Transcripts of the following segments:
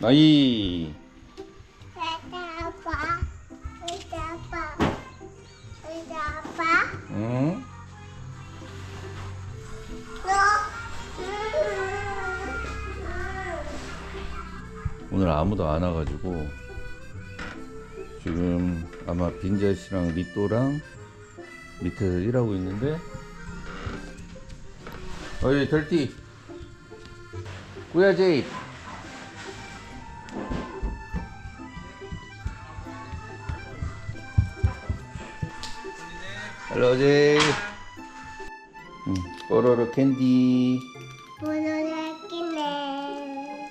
나이. 아빠, 의자 아빠, 의자 아빠, 응? 오늘 아무도 안 와가지고 지금 아마 빈자 씨랑 리또랑 밑에서 일하고 있는데. 어이 덜티 꾸야 제 제이 응, 뽀로로 캔디 문을 끼네.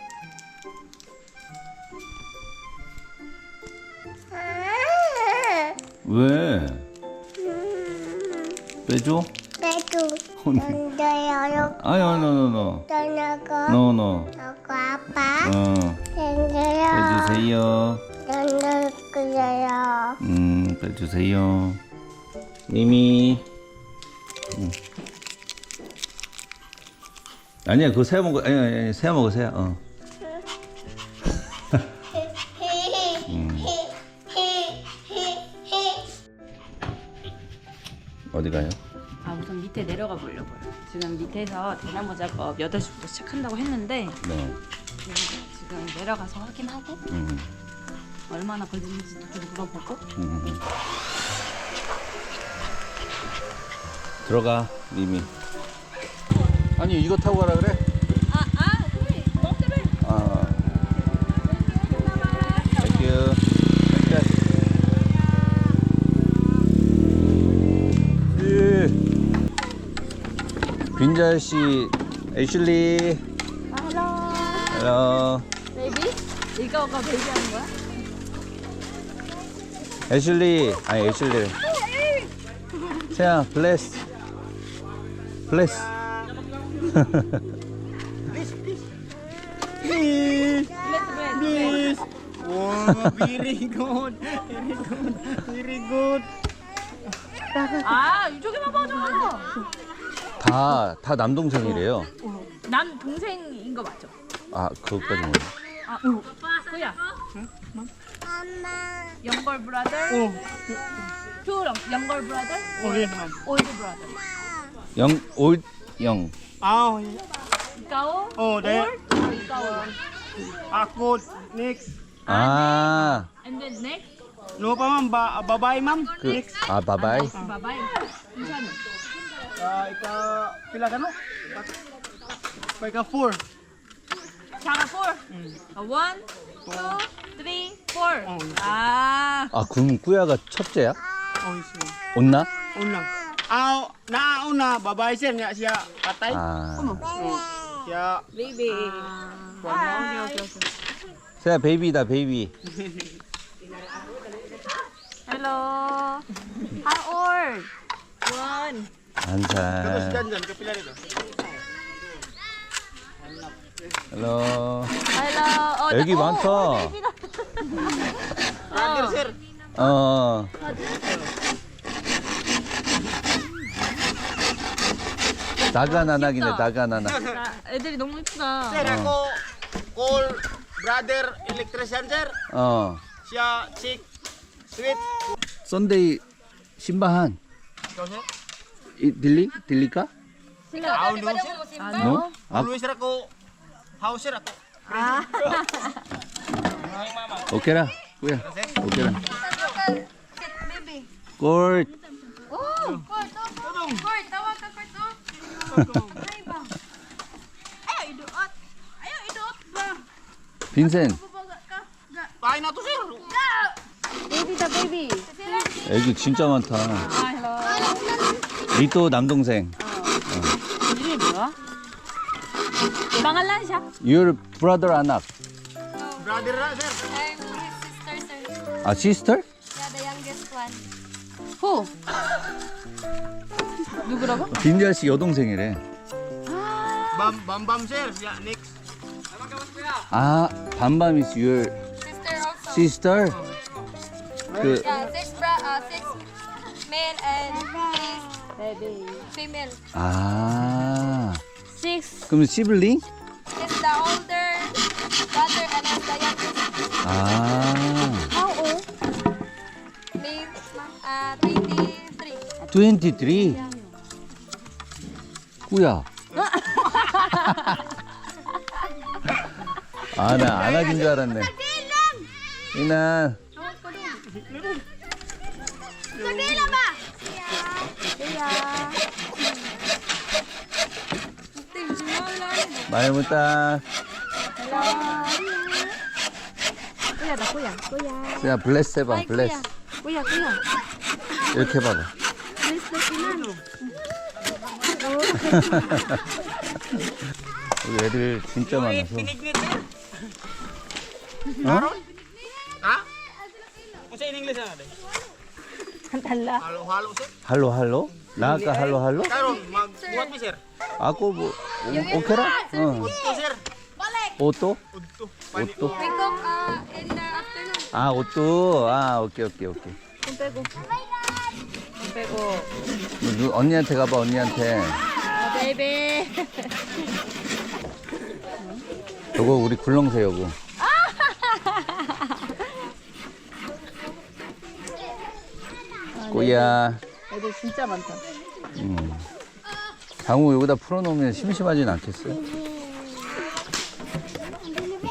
아, 왜? 음, 빼줘? 나도 언니. 던져요. 아니 노노노 던져고, 노노 저거 아빠, 어 던져요. 빼주세요 던져요. 음 빼주세요 아니야 그거 새어 먹어 아니 아니 새어 먹으세요 어. 어디 가요? 아 우선 밑에 내려가 보려고요. 지금 밑에서 대나무 작업 8시부터 시작한다고 했는데 네. 지금 내려가서 확인하고 음, 얼마나 걸리는지도 좀 물어보고. 음. 들어가 미미 아니 이거 타고 가라 그래? 아 아 그래 너 때문에 아. 땡큐. 예. 빈자 씨, 애슐리. 헬로. 베이비? 이거가 베이비 하는 거야? 애슐리. 아니 애슐리. 세야, 블레스. 블레스. 플랫 Oh, very good. Very good. Very good. 아 이쪽에만 봐줘 다, 다 남동생이래요. 난 동생인 거 맞죠? 아, 그것까지 몰라. 아 그야 엄마, 영걸 브라더 Oh, 투 영걸 브라더 oh, yes, ma'am. 올드 브라더 영, 올, 영. Oh, yeah. 이까오 oh, there. 이까오 Ako, next. 아, and then next No pa, ma'am. Ba babae, ma'am. 그, Next. 아, 바바이. 바바이 괜찮아 Ah, ika, pila ka, no? Pa, ika, four. 자가 4 1 2 3 4 Oh, 아 아, 그럼 꾸야가 첫째야? Oh, yes, ma'am. 온나? Una. Ah, nauna, babae siya, niya siya patay. 아. Siya, 베이비 세야, 베이비다, 베이비. 헬로 how old? one 한 tapos 살. dyan, dyan, kapila dito. 헬로. 헬로 어, 여기 나- 많다. 어, 베이비다. Brother, sir. 어. 다가나나기네, 다가나나. 아, 애들이 너무 이쁘다 Sir, ako, call brother electrician, sir. 어. Siya, chick, sweet. 썬데이 신바한. Ikaw, sir? 이, 딜리? 딜리까? Ah, no, sir. 아, 노? 아, Always, sir, ako, house, sir, ako. 오케라. 꾸야. 오케라. 골. 빈 센. Kain na to, sir. 베이비다 베이비 애기 진짜 많다. 아 리또 남동생. 이름이 뭐야? pangalan siya Your brother anak. Brother sir. I'm his sister, sir. 아, sister? Yeah, the youngest one. who? 누구라고? 빈자 씨 여동생이래. Bam, bam, bam, sir. Siya, next. 아, 밤밤 is your Sister also. sister? 그 Yeah, six bra, uh, six male and three female. 아. six 그럼 시블링? He's the older brother and I'm the 아, How old? Please, uh, 23. 23. 꾸야. 아, 나 안아준 줄 알았네. 이나, ba? 많이 묻다. Kuya ba, kuya? Kuya. 야, 블레스 해봐, 블레스. Kuya, kuya. 이렇게 해봐봐. 우리 애들 진짜 많아서. Sir. 할로, 할로? 나 아까 할로, 할로? 아고 뭐, 오- 오케라? 어. 오또? 오또? We cook uh, in the afternoon. 아, 오또. 아, 오케이, 오케이, 오케이. 빼고. 빼고. 누- 언니한테 가봐, 언니한테. 아, 베이베. 요거 우리 굴렁새요고. 꼬야. 애들 진짜 많다. 음. 장우 여기다 풀어놓으면 심심하진 않겠어요?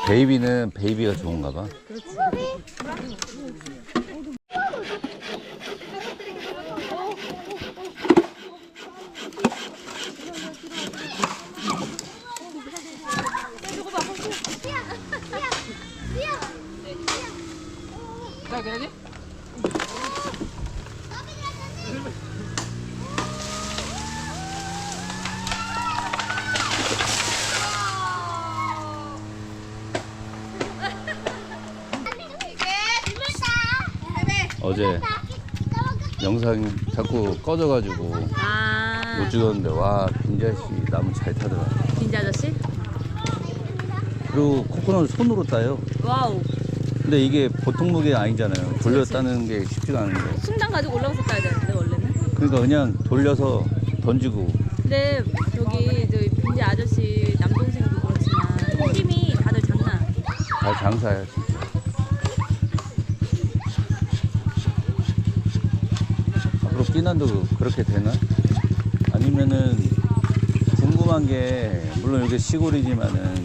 베이비는 베이비가 좋은가 봐. Lagi lagi. 어제 영상 자꾸 꺼져가지고 아. 못 찍었는데 와 빈자 씨 나무 잘 타더라. 빈자 아저씨? 그리고 코코넛을 손으로 따요. 와우. 근데 이게 보통 무게 아니잖아요. 돌려 따는 게 쉽지가 않은데. 순장 가지고 올라가서 따야 되는데 원래는. 그러니까 그냥 돌려서 던지고 근데 저기 저기 빈자 아저씨 남동생도 그렇지만 힘이 다들 장난. 다 장사야 진짜. 앞으로 끼난도 그렇게 되나? 아니면은 궁금한 게 물론 이게 시골이지만은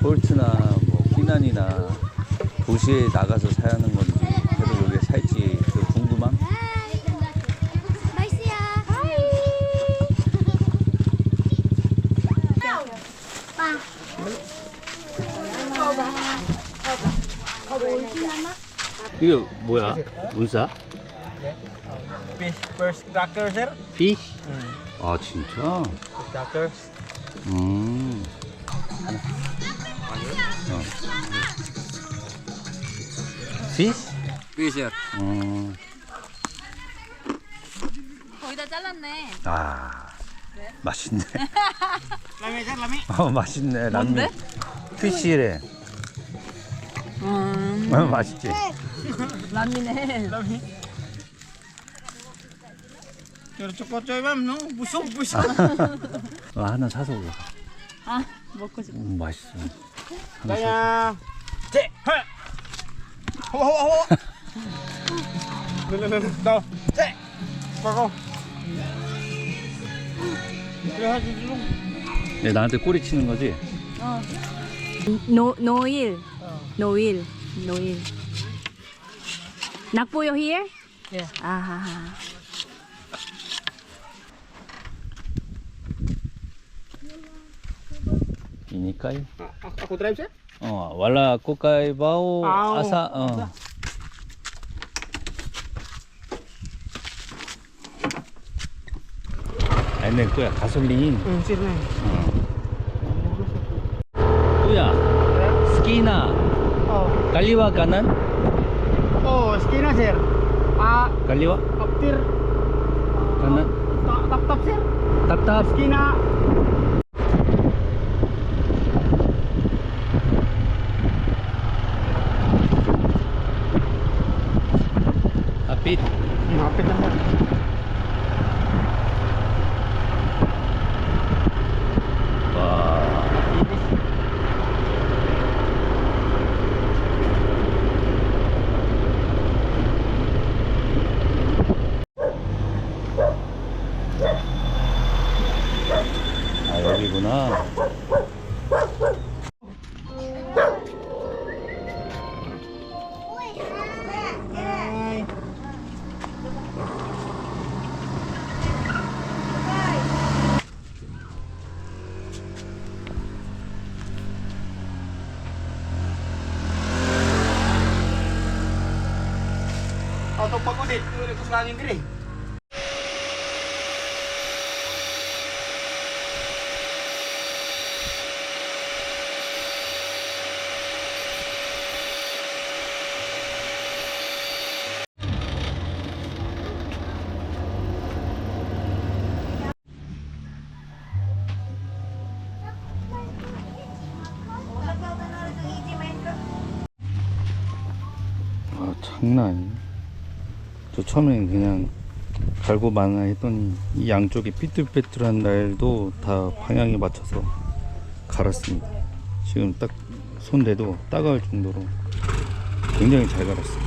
폴트나 뭐 끼난이나 도시에 나가서 사야 하는 건지 계속 여기 살지 그 궁금함? 이게 뭐야? 문사? Fish first cracker sir. 피쉬? 아 진짜? Cracker. 음. Fish sir. 음. 거의 다 잘랐네. 아. 맛있네. Lami sir, lami. 어, 맛있네. 뭔데? 피쉬래. 음. 어, 맛있지? Busog, busog. 어, 하나 사서 올라. 아 먹고 싶어. 음, 맛있어. Kaya... Che! Ha! Hawa, lalo, daw. Che! Bako. Kaya, tulong. 얘 나한테 꼬리 치는 거지? 노 노일. 노일. 노일. 낙보여 here? 예. 아하. 이니까요. Ako drive, sir? 어, 왈라 꼬까이 바오 아우. 아사 어. 아니 거야 가솔린 Hmm, sir na. 꾸야 스키나 Oh. 갈리와 가난 Oh, skina, sir. Ah, 갈리와 after... 가난 ta- Tap, tap, sir. 답답 Skina. 앞빛 Mapit Diri. 아 장난 아니네 저 처음엔 그냥 갈고 마나 했더니 이 양쪽에 삐뚤빼뚤한 날도 다 방향에 맞춰서 갈았습니다 지금 딱 손대도 따가울 정도로 굉장히 잘 갈았어요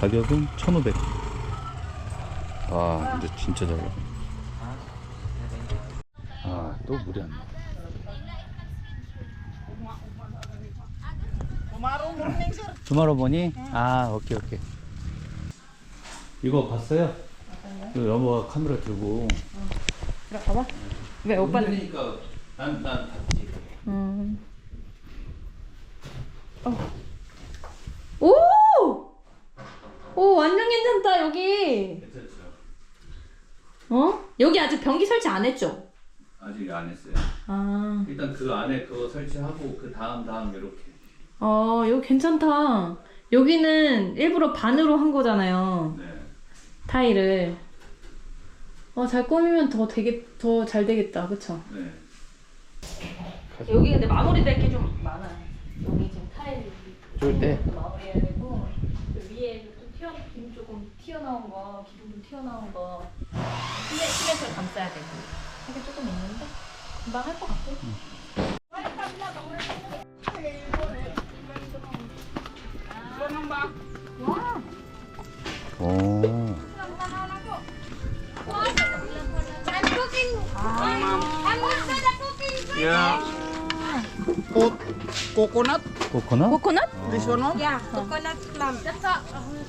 가격은 1500 아 근데 진짜 잘 갈아 아 또 물이 안 나. Tumarong morning, sir. 주말로 보니? 아 오케이 오케이 이거 봤어요? 그 여보가 카메라 들고 들어가봐. 왜 오빠는? 그러니까 난난 봤지 음. 어. 오! 오 완전 괜찮다 여기. 괜찮죠? 어? 여기 아직 변기 설치 안 했죠? 아직 안 했어요 아. 일단 그 안에 그거 설치하고 그 다음 다음 이렇게 어 여기 괜찮다. 여기는 일부러 반으로 한 거잖아요. 네 타일을. 어 잘 꾸미면 더 되게 더 잘 되겠다, 그쵸? 네. 여기 근데 마무리될 게 좀 많아요. 여기 지금 타일 좋을 때 마무리해야 되고 그 위에 좀 튀어 김 조금 튀어나온 거 기둥 좀 튀어나온 거 시멘 시멘트를 감싸야 되고 이게 조금 있는데 금방 할 것 같아. 오. Yeah. Co- coconut. 코코넛? 코코넛? This one. Yeah, coconut plum. That's all.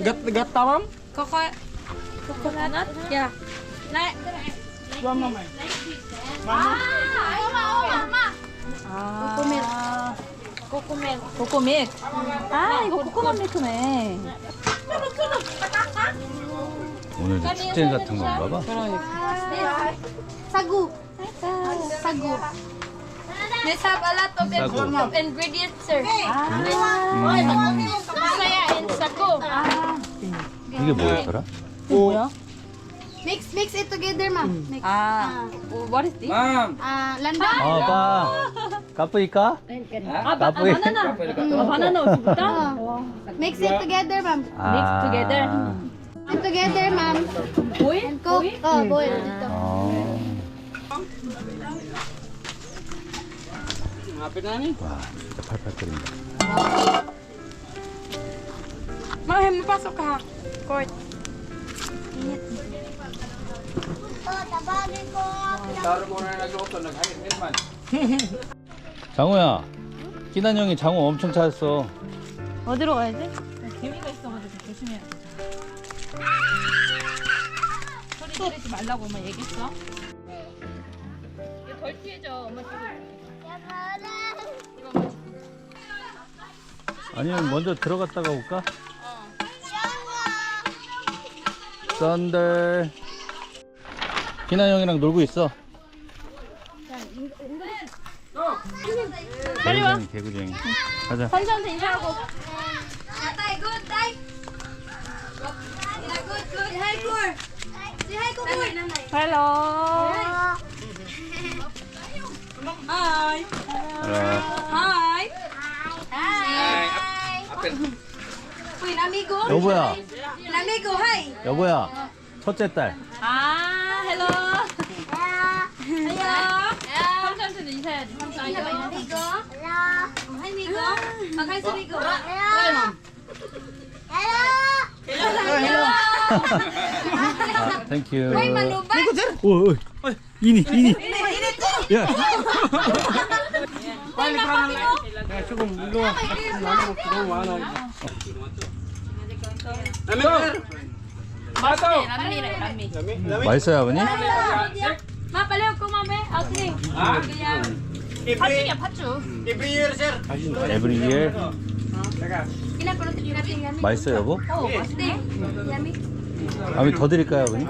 Gat gata, ma'am. Coco coconut? Yeah. Like, One, ma'am. ah, oma, oma, ma. Coconut. Coconut. 코코밀. 아 이거 코코넛 밀크네. 오늘 축제 같은 건가 봐 Sagu. Sagu. This have a lot of, Sagu. of ingredients, sir. Saya and sagu. 이게 뭐였더라? 뭐야? Mix, mix it together, ma'am. Mix. 아, what is this? Ma'am. Ah, landa. 아, 봐. 까뿌이까? 아, 바, 아 나쁘게. 바나나. 아, 바나나 옷이부터? Mix it together, ma'am. 아. together. Mix it Together, ma'am. 보일? And cook. Oh, boil dito. 아. Hapit na ni. 와, 진짜 팔팔 끓인다. Ka. Court. Taro mo na nagluto, naghanit man. 장호야, 기난 형이 장호 엄청 찾았어. 어디로 가야지? 개미가 있어가지고 조심해야 돼. 소리 지르지 말라고 엄마 얘기했어? 이거 덜 피해져. 엄마 지금. 아니면 먼저 들어갔다가 올까? 썬들. 기난 형이랑 놀고 있어. 빨리 와. 개구쟁이, 개구쟁이. 가자. 선수한테 인사하고. Yeah, good, good. Hi, Kur. Say hi, Kur. 헬로. Hi. 가라. Hi. Hi. Apil. Uy, amigo. 여보야, Amigo, hi. 여보야. 첫째 딸. 아, 헬로. Hello. 선수한테도 인사해야지. Sino ba yung amigo? Hello. Oh, hi, amigo. Mag-hi sa amigo. Hello. Hello. 아, 땡큐. 오, 오. 이니, 이니. 야. Ano mo kilo wala. Lami, sir. Bato. 람미래, 람미. Lami, lami. 맛있어요, 아버님? 마, 빨리 오고, 마메. 아, 그래. Ah, every, 팥죽이야, 팥죽. every year, sir. Every year. 맛있어요, 여보? Oh, steak. Yummy. 아버님 더 드릴까요, 아버님?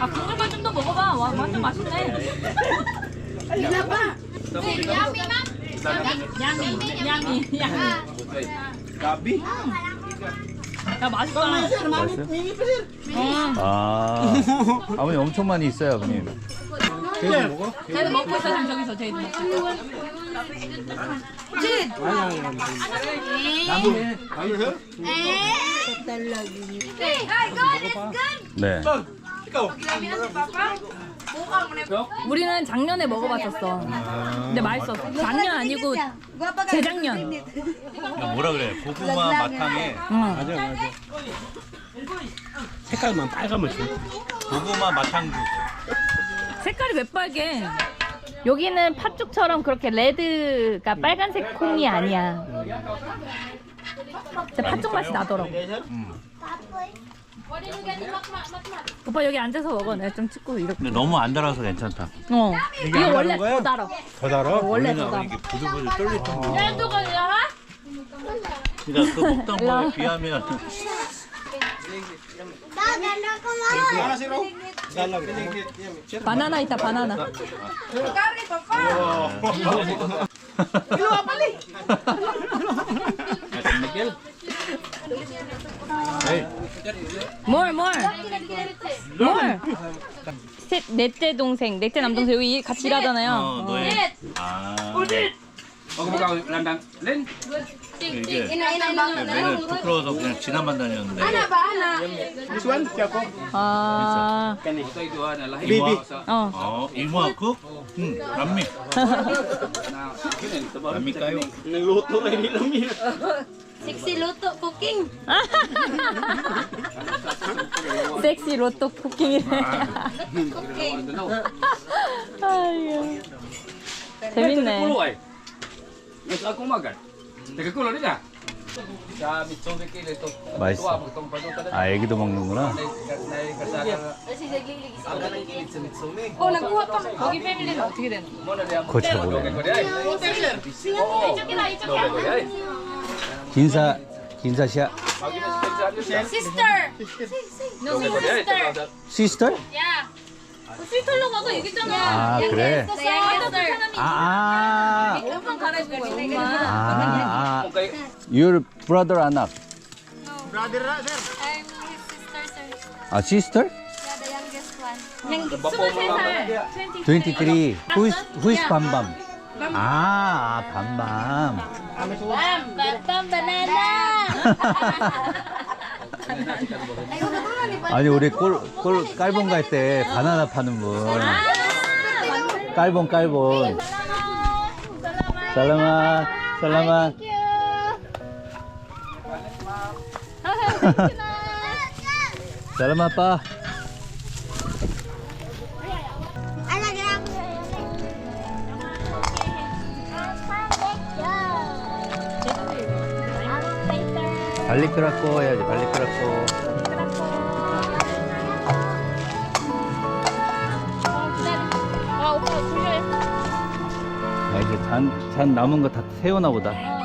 아 국물만 좀 더 먹어봐. 와, 완전 맛있네. 야미, 야미, 야미. Gabi. 야 맛있다. 맛있어요? 어. 아, 아버님 엄청 많이 있어요, 아버님. 쟤도 먹고 있어 지금 저기서 쟤도 먹고. 네. 우리는 작년에 먹어봤었어. 근데 맛있었어. 작년 아니고 재작년. 뭐라 그래? 고구마 마탕에 응. 맞아 맞아. 색깔만 빨간면 돼. 고구마 마탕국. 색깔이 왜 빨개? 여기는 팥죽처럼 그렇게 레드가 빨간색 콩이 아니야. 근데 팥죽 맛이 나더라고. 오빠 여기 앉아서 먹어. 내가 좀 찍고 이렇게. 근데 너무 안 달아서 괜찮다. 어. 이게 안 원래 거야? 더 달아. 더 달아? 원래 더 달아. 부들부들 떨리던 거. 그러니까 그 먹던 거에 비하면 바나나 있다 바나나. 뭘 뭘? 뭘? 셋 넷째 동생, 넷째 남동생 여기 같이 일하잖아요. 어, 너의 아 이게 맨날 부끄러워서 그냥 지나만 다녔는데 This one, siapa? 아, Kan ni. 이모 어. 어 이모하고 응 남미 남미 까요 Nagluto na lang yun. Sexy luto cooking. 섹시 로또 쿠킹이래. 아유. 재밌네. Gusto akong makan. Ah. Kilo ito. 맛있어. 아 애기도 먹는구나 Oh, nagkuha pa. Kogi family 어떻게 되는? 그거 잘 몰라요 이쪽이다, 이쪽이야. 긴사 긴사시아 Sister. No, sister. 시스터? Yeah. 시스터로 가서 얘기했잖아. 아 그래 sister. 아아 한번 갈아입고 거야, 아, 아. Your brother or not? Brother sir. I'm his sister, sir. 아 sister? Yeah, the youngest one. 살. 23 Who is, who is 밤밤? 아, 아 밤밤 Bam, bam, bam, banana. 아니 우리 꼴, 꼴 깔본 갈때 바나나 파는 분 깔본 깔본 살라마 살라마 살라마 빠. 발리 크라코 해야지 발리 크라코. 아 이제 잔, 잔 남은 거 다 세우나 보다